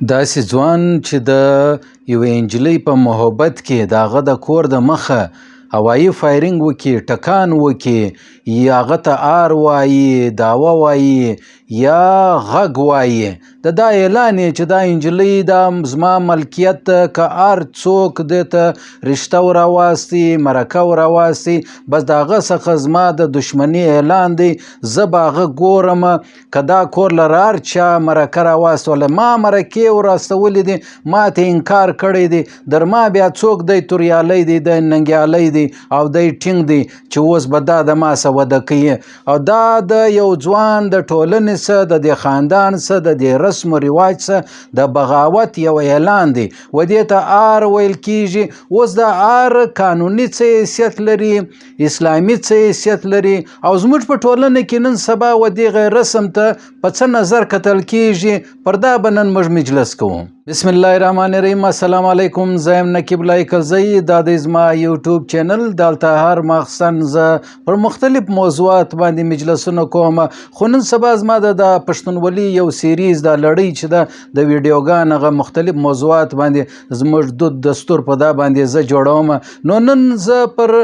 داسې ځوان چې د یوې نجلۍ په محبت کې د هغه د کور د مخه هوایي فایرینګ وکړي ټکان وکړي یا هغه ته آر وایي داوه وایي یا غږ وایي د دا اعلان چې دا نجلۍ دا زما ملکیت که هر څوک دې ته رشته ورواستي مرکه ورواستي بس د هغه څخه زما د دشمني اعلان دی. زه به هغه ګورم که دا کور له هر چا مرکه راواستوله. ما مرکې وراستولې دي ما ته انکار کړی دی. در ما بیا څوک دی توریالی دی د ننګیالی دی او دی ټینګ دی چې اوس به دا د ما څه وده کوي. او دا د یو ځوان د ټولنې څه د دې خاندان څه د دې رسم و رواج څه د بغاوت یو اعلان دی. و دې ته آر ویل کیږي اوس د آر قانوني څه حیثیت لري اسلامي څه حیثیت لري او زموږ په ټولنه کې نن سبا و دې رسم ته په څه نظر کتل کیږي پر دا به نن موږ مجلس کوو بسم الله الرحمن الرحیم السلام علیکم زیم نقیب لایک زئی دا د زما یوټیوب چینل دلته هر مخسن ز پر مختلف موضوعات باندې مجلسونه کوم خو نن سبا زما د پښتونولي یو سیریز دا لړۍ چې دا د ویډیوګان غو مختلف موضوعات باندې زموږ د دستور په دا باندې ز جوړوم نو نن ز پر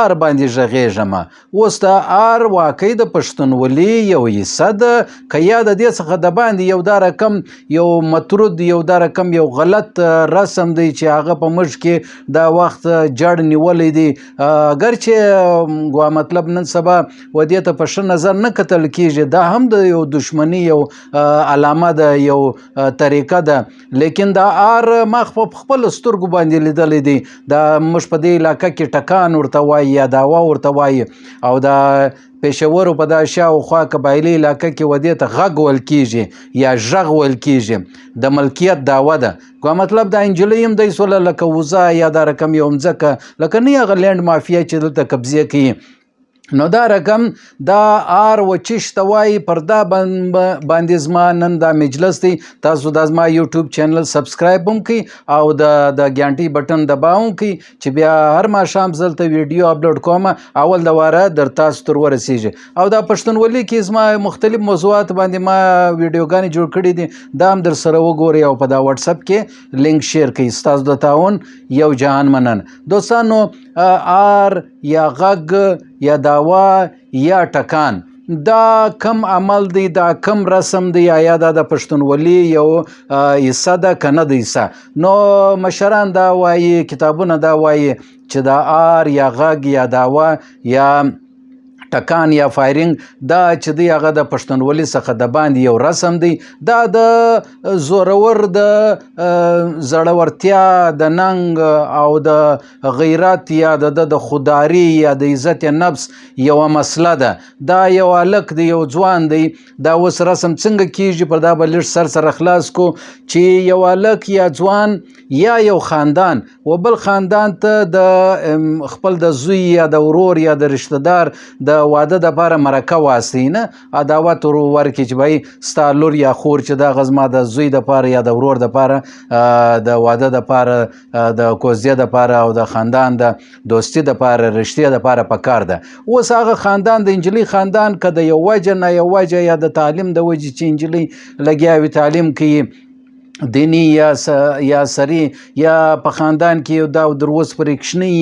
آر باندې ژغېږم اوس دا آر واقعي د پښتونولي یو حصہ ده کیا د دې څخه د باندې یو دا رقم یو مطرود یو دا رقم یو غلط رسم دی چې هغه په موږ کې دا وخت جړ نیولې دی. اگر چې ګوا مطلب نن سبا و دې ته په ښه نظر نه کتل کیږي دا هم د یو دشمنی یو علامه ده یو طریقه ده. لیکن دا آر مخ په خپل سترګو باندې لیدلې دي دا موږ په دې علاقې کې ټکان ورته وایي یا داوا ورته وایي. او دا پېښور په دا شاوخوا قبایلي علاقه کې ودې ته غږ ول کیږي یا ژغ ول کیږي د ملکیت داوا ده. کو مطلب؟ دا انجلۍ هم د سول لکه وزا یا دا رقم یو مځکه. لکه نه غلند مافیا چې دلته قبضه کوي نو دا رقم دا آر و چشته وای پر دا باندې زما نن دا مجلس دی. تاسو د زما یوټیوب چینل سبسکرایب هم کړئ او د د ګانټي بٹن دباوم کړئ چې بیا هر ما شام زلته ویډیو اپلوډ کوم اول د واره در تاسو تر ورسیږي. او دا پښتونولي کې زما مختلف موضوعات باندې ما ویډیوګانې جوړ کړي دي دا هم در سره وګورئ او په دا واتس اپ کې لینک شیر کړئ. تاسو د تعاون یو جهان منن دوستانو آر یا غږ یا داوا یا ټکان. دا کم عمل دی دا کم رسم دی یا دا د پښتونولي یو حصہ ده کنه د حصہ نو مشران دا وایي کتابونه دا وایي چې دا آر یا غږ یا داوا یا ټکان یا فایرینګ دا چې دی هغه د پښتونولي څخه د باندې یو رسم دی دا د زورور د زړورتیا د ننګ او د غیرت یا د د خودداري یا د عزت نفس یو مسله ده. دا یو الک دی یو ځوان دی دا اوس رسم څنګه کیږي؟ پر دا بل سر سره خلاص کو چې یو الک یا ځوان یا یو خاندان و بل خاندان ته د خپل د زوی یا د ورور یا د رشتہ دار د واده د لپاره مرکه واسي نه عداوت ور ورکې چې بای ستا لور یا خور چې د غزما د زوی د لپاره یا د ورور د لپاره د واده د لپاره د کوزیه د لپاره او د خاندان د دوستی د لپاره رښتیا د لپاره پکار ده. اوس هغه خاندان د انجلی خاندان کده یو وجه نه یو وجه یا د تعلیم د وجه چې انجلی لګیاوي تعلیم کوي دینی یا س یا سری یا په خاندان کې دا دروس پرېښنی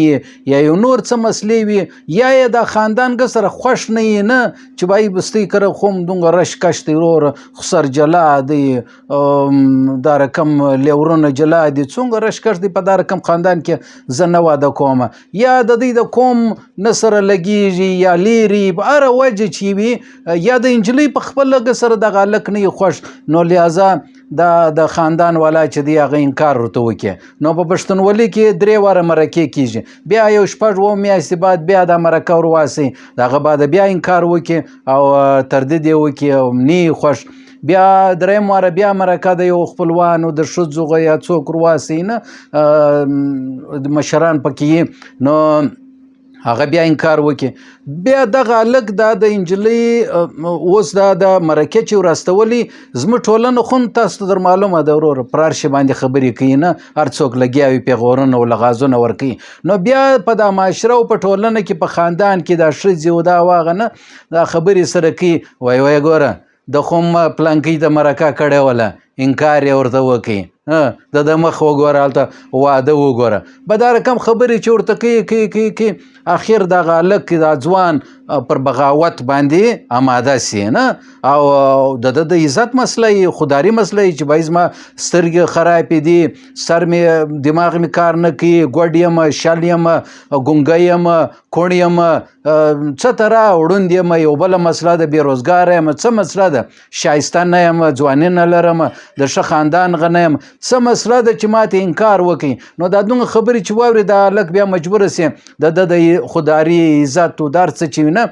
یا یو نور څه مسلې وي یا یا د خاندان ګ سره خوش نه نه چې بای بستی کړه خوم دغه رش کشت ورور خسر جلا دی دا رقم لورونه جلا دي څنګه رش کشت دی په دا رقم خاندان کې زنه واده کوم. یا د دې د کوم نصر لګیږي یا لیری بار وجه چی وي یا د انجلی په خپل ګ سره د غالک نه خوش نو لہذا دا د خاندان والا چې دی هغه انکار ورته وکړي. نو په پښتونولي کې درې واره مرکې کیږي. بیا یو شپږ و میاشتې بعد بیا د مرکه ورواسي دغه بعد بیا انکار وکړي او تردید وکړي او نی خوش بیا دریم واره بیا مرکه د یو خپلوانو د ښځو یا څوک ورواسي نه؟ مشران پکې نو هغه بیا انکار وکړي. بیا دغه الګ دا د انجلی اوس دا د مرکه چې ورستولي زمو ټولنه خون تاسو در معلومه ده ورور پرار شي باندې خبرې کوي نه؟ هر څوک لګیاوي پیغورونه او لغازونه ور کوي نو بیا په د معاشره او په ټولنه کې په خاندان کې دا شې او دا واغه نه؟ دا خبرې سره کوي. وای وای ګوره د خوم پلانکی د مرکه کړه ولا انکار یې ورته وکړي. د د مخ وګوره هلته واده وګوره. به دا رقم خبرې چې ورته کوي کوي کوي کوي. اخر دغه هلک دا ځوان پر بغاوت باندې آماده سي نه؟ او د د عزت مسله یې خودداري مسله یې چې باید زما سترګې خرابې دي سر مې دماغ مې کار نه کوي ګوډ یم شل یم ګونګی یم کوڼ یم څه تره وړوند یم یو بله مسله ده بېروزګاره یم څه مسله ده؟ شایسته نه یم ځواني نه لرم د ښه خاندان غه نه یم څه مسله ده چې ماته انکار وکړي؟ نو دا دومره خبرې چې واوري دا هلک بیا مجبوره سي. د د خودداري عزت و دار څه چې نه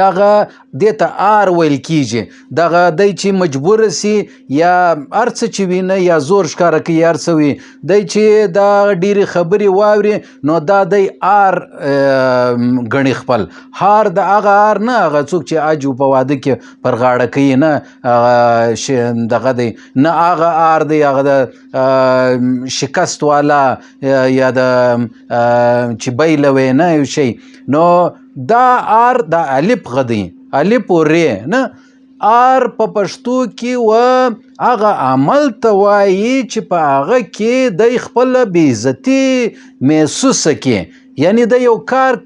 دغه دې ته آر ویل کیږي. دغه دی چې مجبور سي یا ارڅ چې وینه یا زور ښکارا کوي هر څه وي. دی چې دا ډېری خبرې واوري نو دا دی آر غني خپل. هار د هغه آر نه هغه څوک چې اجو په واده کې پر غاړه کوي نه دغه دی. نه هغه آر دی هغه د شکست والا یا د چې بیلوي نه یو شي نو دا آر د الف غدي و ری نه آر په پښتو کې و هغه عمل ته وایي چې په هغه کې د خپل بیزتی محسوس کې یعنی د یو کار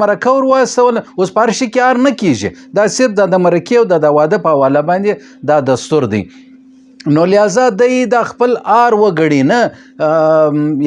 مرکه ور واسول اوس پارشي کې ار نه کیږي دا صرف د مرکه او د واده په حواله باندې دا دستور دی نو لہذا دی د خپل آر وګړي نه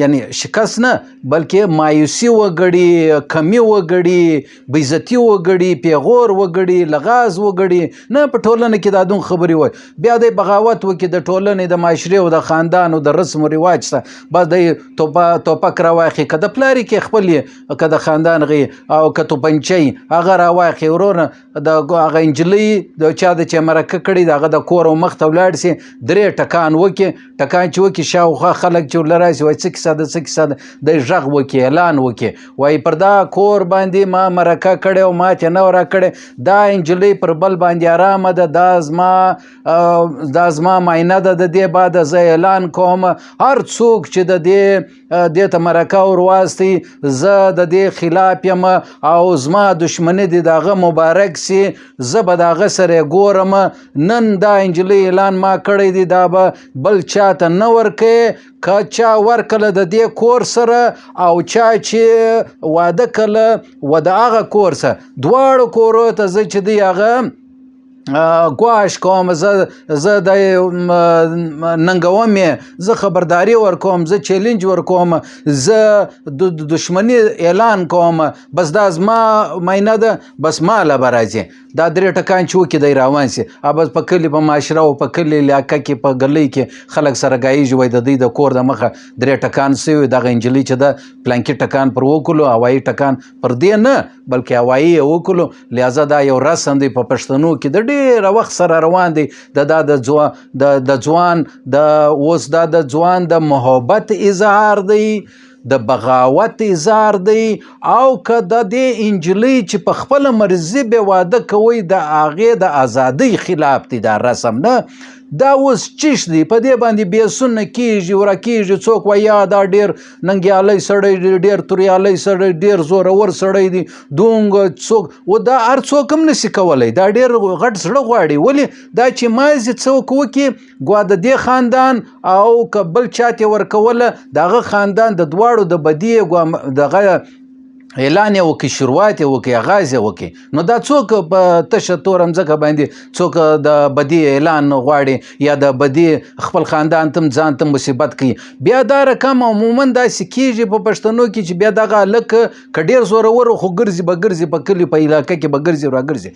یعنی شکست نه بلکې مایوسی وګړي کمی وګړي بیزتی وګړي پیغور وګړي لغاز وګړي. نه په ټولنه کې دا دون خبري وای. بیا د بغاوت وکي د ټولنې د معاشري او د خاندان او د رسم او رواج څخه بس د توپا توپک راواخي کده پلاری کې خپل کده خاندان غي او کته پنچي هغه راواخي ورونه. د هغه انجلی د چا د چې مرکه کړي دغه د کور او مخ ته ولاړ سي درې ټکان وکي ټکان چې وکي شاوخوا خلک چې لراسي وای څه کیسه ده څه کیسه ده. د غږ وکي اعلان وکي وای پر دا کور باندې ما مرکه کړي او ما ته نو را کړي دا انجلی پر بل باندې آرام ده دا زما دا زما ماینه ده د دې بعد زه اعلان کوم. هر څوک چې د دې د ته مرکه ور واسطي زه د دې خلاف یم او زما دشمنی دي دغه مبارک سي زه به دغه سره ګورم. نن دا انجلی اعلان ما کړی دی دا به بل چاته نه ورکې که چا ورکله د دې کور سره او چا چې واده کله و د هغه کور سره. دواړو کورو ته زه چې دی هغه ګواش کوم زه زه د ننګوم زه خبرداري ورکوم زه چیلنج ورکوم زه د دشمنی اعلان کوم بس دا زما مینه ده بس ما له برازي دا درې ټکان چې وکي دی روان سي ابس په کلی په معاشره او په کلی علاقه کې په ګلۍ کې خلک سره گایي وای د دې د کور د مخه درې ټکان سوي دغه انجلی چې د پلانکی ټکان پر وکړو هوایي ټکان پر دې نه بلکې هوایي وکړو لہذا دا یو رسم دی په پښتنو کې. د ډېر وخت سره روان دی. د دا د ځوان د د ځوان د اوس دا د ځوان د محبت اظهار دی د بغاوت اظهار دی او که د دې انجلی چې په خپل مرزي به واده کوي د هغې د ازادۍ خلاف دی دا رسم نه دا اوس چش دی په دې باندې بیسونه کیږي ور کیږي څوک ویا دا ډیر ننګیالی سړی ډیر توریالی سړی ډیر زورور سړی دی دونګ څوک و دا هر څوک هم نسی کولای دا ډیر غټ سړی غواړي ولی دا چې مازی څوک وکي ګوا د دې خاندان او کبل چاته ورکوله دغه خاندان د دواړو د بدی دغه اعلان یې وکړي شروعات یې وکړي آغاز یې وکړي نو دا څوک په تشه تور مځکه باندې څوک د بدی اعلان غواړي یا د بدی خپل خاندان تم ځان ته مصیبت کوي بیا دا رقم عموما داسې کیږي په پښتنو کې چې بیا دغه لک کډیر زورور خو ګرځي به ګرځي په کلی په علاقې کې به ګرځي را ګرځي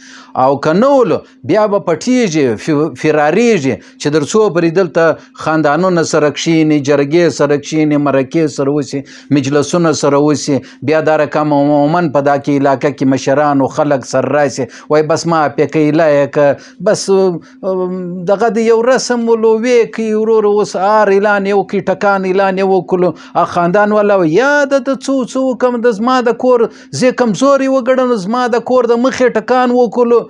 او کنول بیا به پټیږي فراریږي چې درڅو پرې دلته خاندانونو سره کښینی جرګې سره کښینی مرکې سره وسی مجلسونه سره وسی بیا دا رقم عموما په دا کې علاقه کې مشران او خلک سر راسي وای بس ما پکې لایک بس دغه د یو رسم ولوي کی ورور اوس ار اعلان یو کی ټکان اعلان یو کولو ا خاندان ولا یا د څو څو کم د زما د کور زه کمزوري وګړم زما د کور د مخې ټکان وکولو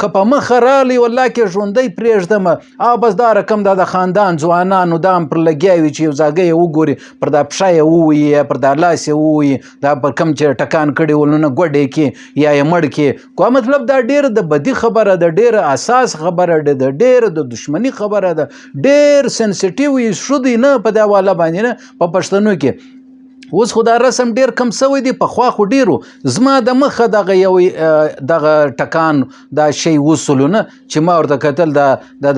که په مخه رالی والله کې ژوندی پرېږدم او بس دا رقم دا د خاندان ځوانانو دا هم پر لګیا وي چې یو ځاګی یې وګوري پر دا پښه یې ووهي پر دا لاس یې ووهي دا پر کم چې ټکان کړي ول نه ګوډې کې یا یې مړ کې. کو مطلب دا ډېر د بدی خبره ده ډېر اساس خبره ده د ډېر د دشمنی خبره ده. ډېر سنسټیو شو دی نه په دا والا باندې نه په پښتنو کې اوس خو دا رسم ډیر کم سوی دی په خوا خو ډیرو. زما د مخه دغه یو دغه ټکان دا شی وصولونه چې ما ورته کتل دا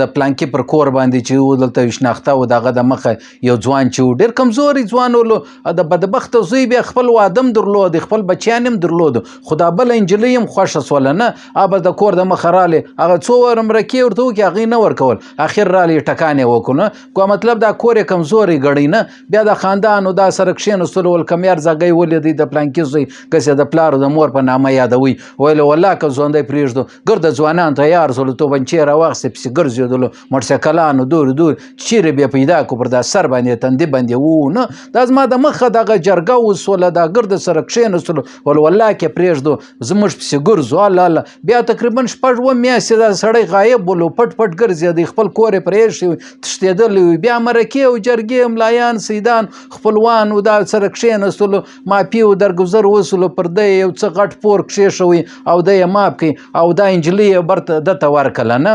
د پلانکی پر کور باندې چې و دلته وشناخته و دغه د مخه یو ځوان چې ډیر کمزوري ځوان ولو د بدبخت زوی به خپل وادم درلود خپل بچیان هم درلود. خدا بل انجلی هم خوښه سول نه؟ اب د کور د مخه رااله هغه څو ورم رکی ورته کې هغه نه ورکول. اخر رااله ټکانې وکونه کو مطلب دا کور کمزوري غړی نه؟ بیا د خاندانو دا سرکشین سره ول کمیار زګي ولې د پلانکی زوی کسه د پلار د مور په نامه یادوي ویل والله که ځوندې پریږدو. ګرد ځوانان تیار سول ته بنچې را واخ سپ ګرځیدلو مرسکلانو دور دور. چیرې بیا پیدا کو پر دا سر باندې تندې باندې. وو نه. دا زما د مخه دغه جرګه وسوله دا ګرد سره کښین سول ول والله کې پریږدو. زموږ پسې ګرځو الله الله. بیا تقریبا شپږ و میاشتې دا سړی غایب بولو پټ پټ ګرځي. د خپل کور پرې شي تشتېدل بیا مرکه او جرګې ملایان سیدان خپلوان او دا سره کښېنستلو مافي او درګذر وسلو پر د یو څه غټ پور کښېښوي او د یې ماپ کړي او دا انجلۍ یې برته دته ورکړله نه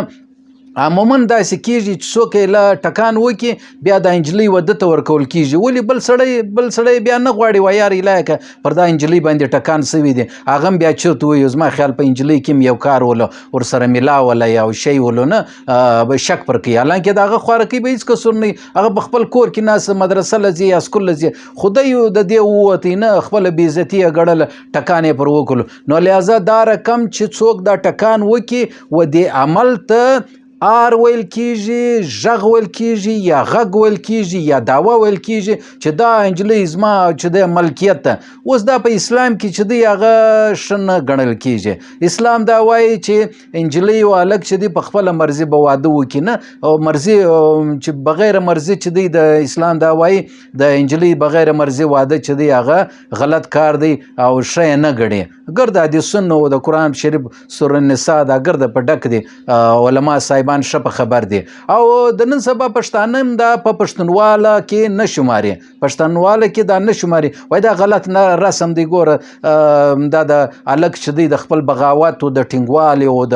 عموما داسې کیږي چې څوک یې له ټکان وکي بیا د انجلۍ واده ته ورکول کیږي. ولې بل سړی بل سړی بیا نه غواړي؟ وای یار الهکه پر دا انجلۍ باندې ټکان سوي دي هغه بیا چرته وي زما خیال په انجلۍ کې یو کار ولو ور سره ملا ولا یو شی ولو نه؟ به شک پر کوي. حالانکه داغه خواره کوي به هیڅ کسور نه هغه په خپل کور کې ناس مدرسه لځي یا سکول لځي خدای د دې ووتی نه؟ خپل بیزتی غړل ټکان پر وکړو نو لہذا دا رقم چې څوک دا ټکان وکي و دې عمل ته آر ویل کیږي ژغ ویل کیږي یا غږ ویل کیږي یا داوا ویل کیږي چې دا انجلۍ زما چې د ملکیت ده. اوس دا په اسلام کې چې دی هغه شنه ګڼل کیږي. اسلام دا وایي چې انجلۍ او الک چې دی په خپل مرزي به واده وکړي نه؟ او مرزي چې بغیر مرزي چې دی د اسلام دا وایي د انجلۍ بغیر مرزي واده چې دی هغه غلط کار دی او شی نه ګڼي ګرد سنت او د قران شریف سورۃ النساء دا ګرد په ډک دي علما صاحب طالبان ښه خبر دي. او د نن سبا پښتانه هم دا په پښتونواله کې نه شماري پښتونواله کې دا نه شماري وای دا غلط نه رسم دی ګوره دا د الک چې دی د خپل بغاوت او د ټینګوالي او د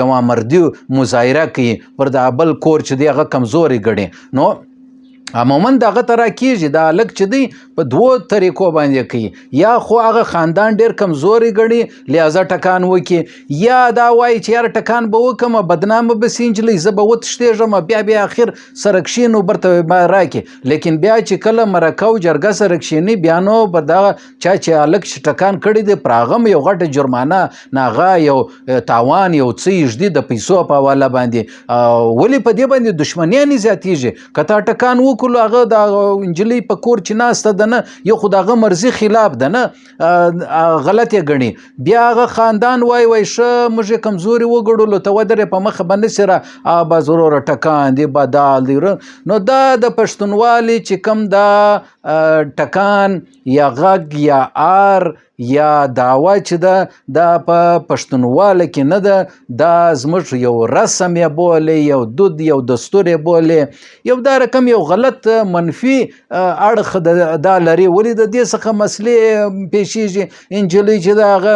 جوامردي مظاهره کوي. پر د بل کور چې دی هغه کمزوري ګڼي. نو عموما دغه ترا کیږي دا لک چې دی په دوو طریقو باندې کوي. یا خو هغه خاندان ډیر کمزوري غړي لہذا ټکان وکي. یا دا وای چې یار ټکان به وکم بدنام به سینجلې زه به وتشتېږم بیا بیا اخر سرکشینو برته راکي لیکن بیا چې کله مرکو جرګه سرکشینی بیانو به دا چا چې الک ټکان کړي دی پراغم یو غټ جرمانه ناغه یو تاوان یو څه جدي د پیسو په حواله باندې. ولی په دې باندې دښمنیان زیاتیږي؟ کته ټکان وکړي کولو هغه د انجلی په کور چې ناسته ده نه یو خو دغه مرزي خلاف ده نه غلط یې غني بیا هغه خاندان وای وای ش موږ کمزوري وګړو ته ودرې په مخ باندې سره ابا ضرور ټکان دی بدال دی نو دا د پښتونوالي چې کم دا ټکان یا غږ یا آر یا داوا چې ده دا په پښتونواله کې نه ده. دا زموږ یو رسم یې بولې یو دود یو دستور یې بولې. یو دا رقم یو غلط منفي اړخ دا لري. ولې د دې څخه مسلې پیښیږي؟ انجلۍ چې دا هغه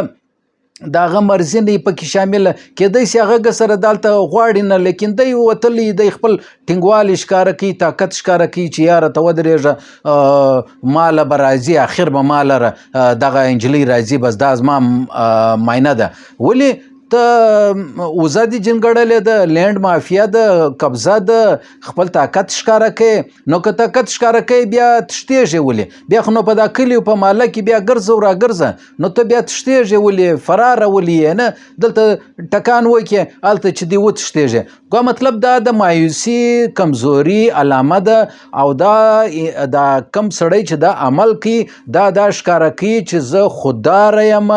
داغه مرزي نه پکې شامل کېدای شي هغه سره دالته غواړي نه لیکن دی وتلی د خپل ټینګوال ښکار کوي طاقت ښکار کوي چې یار ته ودرېږه مال به راځي اخر به مال دغه انجلی راځي بس دا زما ماینه ده. ولی ته وزه دي جنګړلې ده لینډ مافیا ده قبضه ده خپل طاقت ښکارا کوي نو که طاقت ښکارا کوي بیا تشتېږي ولې؟ بیا خو نو په دا کلی په ماله کې بیا ګرځه نو ته بیا تشتېږي ولې؟ فرار ولې نه؟ دلته ټکان وکي الته چې دی و تشتېږي کو مطلب دا د مایوسی کمزوري علامه ده او دا دا کم سړی چې دا عمل کوي دا دا ښکارا کوي چې زه خوددار یم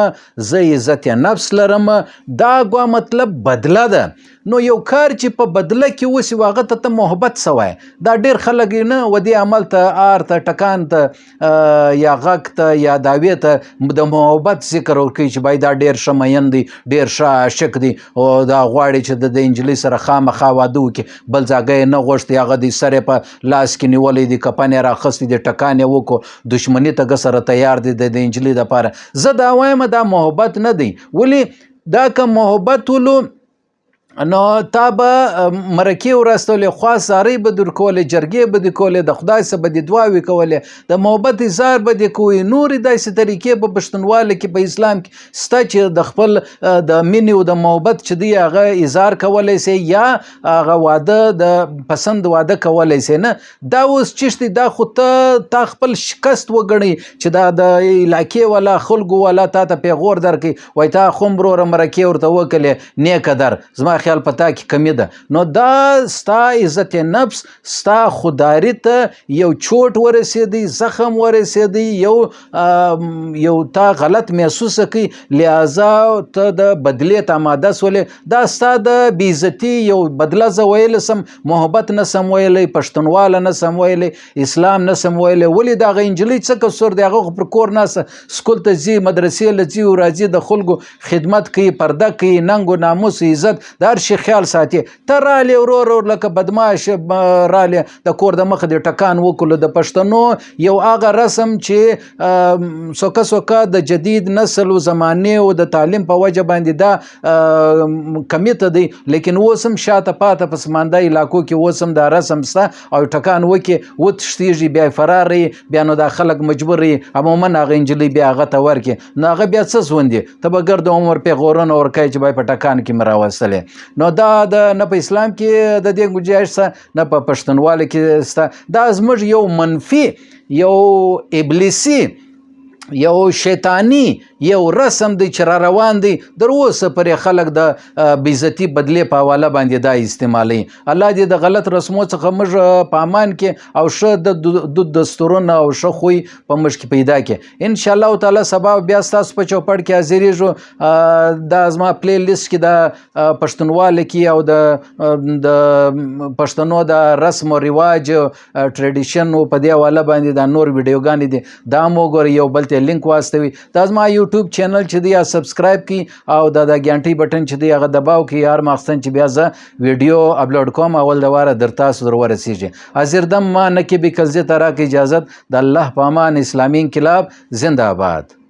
زه عزت نفس لرم دا ګوا مطلب بدله ده. نو یو کار چې په بدله کې وسی واغه ته ته محبت سوای دا ډیر خلک نه ودی عمل ته آر ته ټکان ته یا غک ته یا داوی ته د محبت ذکر ورکوي چې باید دا ډیر شمین دی ډیر ښه عاشق دی. او دا غواړي چې د انجلۍ سره خامخا واده وکړي. بل ځای نه غوښتي هغه د سره په لاس کې نیولې دي کپنې راخستې دي ټکان یې وکړو. دشمنی ته سره تیار دي د انجلۍ دپاره زه دا وایم دا محبت نه دی. ولی دا که محبت ولو نو تا به مرکې ورستولې خوا ساری به در کولې جرګې به دې کولې د خدای څخه به دې دعاوې کولې. د محبت اظهار به دې کوې نورې داسې طریقې په پښتونواله کې په اسلام کې سته چې د خپل د مینې او د محبت چې دی هغه اظهار کولی سي یا هغه واده د پسند واده کولی سي نه؟ دا اوس چشتي دا خو ته تا خپل شکست وګڼي چې دا د علاقې والا خلکو والا تا ته پیغور درکړي. وای تا خو مروره مرکې ورته وکړې نیکه در. زما خیال پتا کې کمی ده. نو دا ستا عزت نفس ستا خودداري ته یو چوټ ورسېدی زخم ورسېدی یو یو تا غلط محسوس کی لہذا ته د بدلې ته آماده سولې دا ستا د بیزتی یو بدله زه ویل سم محبت نه سم ویلی پښتونواله نه سم ویلی اسلام نه سم ویلی. ولې د هغه نجلۍ څه قصور دی؟ هغه پر کور ناسته سکول ته ځي مدرسې له ځي او راځي د خلکو خدمت کوي پرده کوي ننګ و ناموس عزت. د هر شي خیال ساتي. ته رالی ورور ورور لکه بدماش ب- رالی د کور د مخ د ټکان وکړو د پښتنو. یو هغه رسم چې سوکه سوکه د جدید نسل او زمانه او د تعلیم په وجه باندې دا کمیته دی. لیکن اوس هم شاته پاته په سمانده علاقو کې اوس هم دا رسم سته او ټکان وکي و تشتیږي بیا فرار یې، بیا نو دا خلک مجبور یې. عموما هغه انجلۍ بیا هغه ته ورکي. نو هغه بیا څه ځوندي ته به ګرد عمر پیغورونه ورکوي چې بای په ټکان کې مراوستلې نو دا د نه په اسلام کې د دې گنجائش سته نه په پښتونواله کې سته. دا زموږ یو منفي یو ابلیسی یو شیطانی یو رسم دی چې را روان دی در اوسه پرې خلک د بیزتی بدلې په حواله باندې دا استعمالي الله دې د غلط رسمو څخه موږ په امان کې او ښه د د دستورونه او ښه خوی په موږ کې پیدا کې ان شاء الله تعالی سبا بیا ستاسو په چوپړ کې حاضرېږو. دا زما پلی لیست کې د پښتونواله کې او د د پښتنو د رسم او رواج ټریډیشن په دې حواله باندې دا نور ویډیوګانې دي. دا مو ګورئ یو بل ته لینک واستوي دا زما یوټیوب چینل چې دی سبسکرایب کی او دا د غانټي بٹن چې دی هغه دباو کی یار مخصن چې بیا زه ویډیو اپلوډ کوم اول د واره در تاسو در ورسیږي. حاضر دم ما نه کې به کلزه ترا کی اجازت د الله پامان اسلامی انقلاب زنده باد